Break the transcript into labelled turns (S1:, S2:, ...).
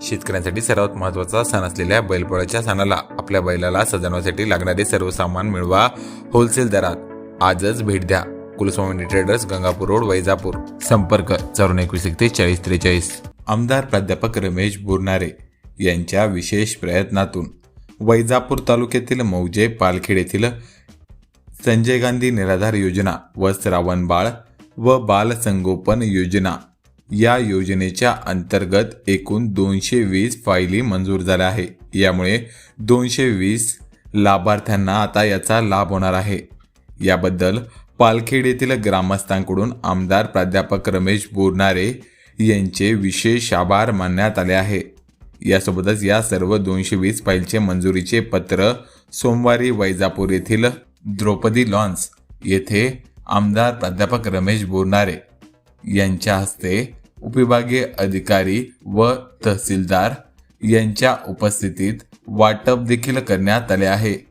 S1: शेतकऱ्यांसाठी सर्वात महत्त्वाचा सण असलेल्या बैलपोळ्याच्या सणाला आपल्या बैलाला सजवण्यासाठी लागणारे सर्व सामान मिळवा होलसेल दरात. आजच भेट द्या. Kulswami traders Gangapur road Vaijapur. संपर्क चौरण एकवीस एकतीस चाळीस त्रेचाळीस. आमदार प्राध्यापक रमेश बोरनारे यांच्या विशेष प्रयत्नातून वैजापूर तालुक्यातील मौजे पालखेड येथील संजय गांधी निराधार योजना व श्रावणबाळ व बाल संगोपन योजना या योजनेच्या अंतर्गत एकूण दोनशे वीस फायली मंजूर झाल्या आहे यामुळे दोनशे वीस लाभार्थ्यांना आता याचा लाभ होणार आहे. याबद्दल पालखेड येथील ग्रामस्थांकडून आमदार प्राध्यापक रमेश बोरनारे यांचे विशेष आभार मानण्यात आले आहे. यासोबतच या सर्व दोनशे वीस फाईलचे मंजुरीचे पत्र सोमवारी वैजापूर येथील द्रौपदी लॉन्स येथे आमदार प्राध्यापक रमेश बोरनारे यांच्या हस्ते उपविभागीय अधिकारी व तहसीलदार यांच्या उपस्थितीत वाटप देखील करण्यात आले आहे.